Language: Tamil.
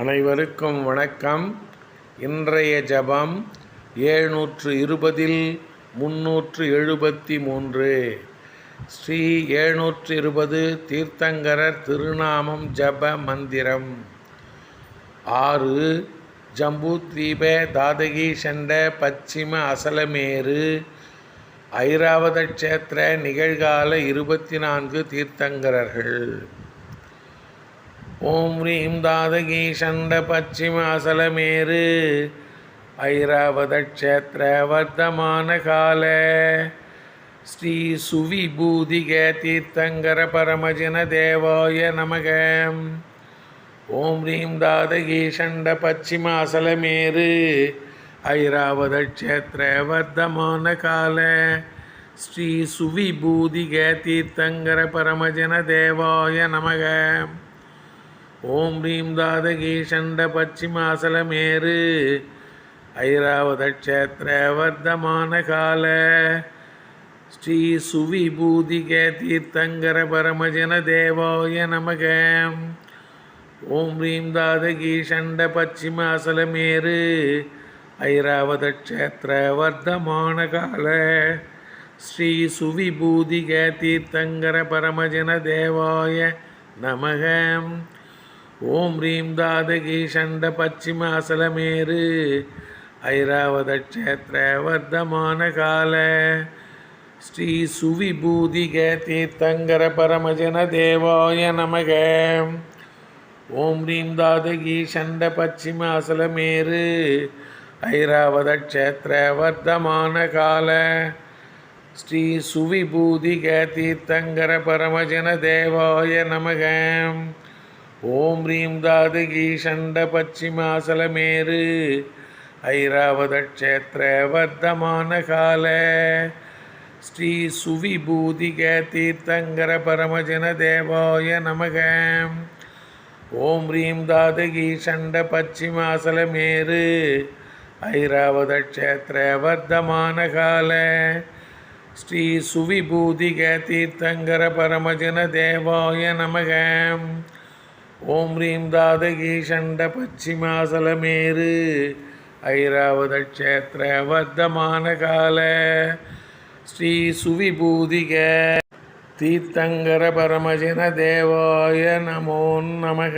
அனைவருக்கும் வணக்கம். இன்றைய ஜபம் ஏழ்நூற்று இருபதில் முன்னூற்று எழுபத்தி மூன்று ஸ்ரீ ஏழ்நூற்று இருபது தீர்த்தங்கரர் திருநாமம் ஜப மந்திரம். ஆறு ஜம்பூத்வீப தாதகி சண்ட பச்சிம அசலமேரு ஐராவத க்ஷேத்திர நிகழ்கால இருபத்தி நான்கு தீர்த்தங்கரர்கள். ஓம் ரீம் தாதகி சண்ட பச்சிமாசலமேரு ஐராவத க்ஷேத்திர வர்த்தமான கால. ஸ்ரீ சுவிபூதிக தீர்த்தங்கர பரமஜன தேவாய நமக. ஓம் ரீம் தாதகி சண்ட பச்சிமாசலமேரு ஐராவத க்ஷேத்திர வர்த்தமான கால. ஸ்ரீ சுவிபூதிக தீர்த்தங்கர பரமஜன தேவாய நமக. ஓம் ரீம் தாதகீ சண்ட பச்சிமாசலமேறு ஐராவத க்ஷேத்திர வர்த்தமான கால. ஸ்ரீ சுவிபூதிக தீர்த்தங்கர பரமஜன தேவாய நமக. ஓம் ரீம் தாதகீ சண்ட பச்சிமாசலமேறு ஐராவத க்ஷேத்திர வர்த்தமான கால. ஸ்ரீ சுவிபூதிக தீர்த்தங்கர பரமஜன தேவாய நமகம் ஓம் ரீம் தாதகி சண்ட பச்சிம அசலமேறு. ஐராவத க்ஷேத்திர வர்த்தமான கால. ஸ்ரீ சுவிபூதிக தீர்த்தங்கர பரமஜன தேவாய நமக. ஓம் ரீம் தாதகி சண்ட பச்சிம அசலமேறு. ஐராவத க்ஷேத்திர வர்த்தமான கால. ஸ்ரீ சுவிபூதிக தீர்த்தங்கர பரமஜன தேவாய நமகம் ஓம் ரீம் தாதகி சண்ட பச்சிமாசலமேரு ஐராவத க்ஷேத்திர வர்த்தமான கால. ஸ்ரீ சுவிபூதிக தீர்த்தங்கர பரமஜன தேவாய நமக. ஓம் ரீம் தாதகி சண்ட பச்சிமாசலமேரு ஐராவத க்ஷேத்திர வர்த்தமான கால. ஸ்ரீ சுவிபூதிக தீர்த்தங்கர பரமஜன தேவாய நமகம் ஓம் ரீம் தாதகி சண்ட பச்சிமாசலமேரு ஐராவத க்ஷேத்திர வர்த்தமான கால. ஸ்ரீ சுவிபூதிக. தீர்த்தங்கர பரமஜன தேவாய நமோ நமக.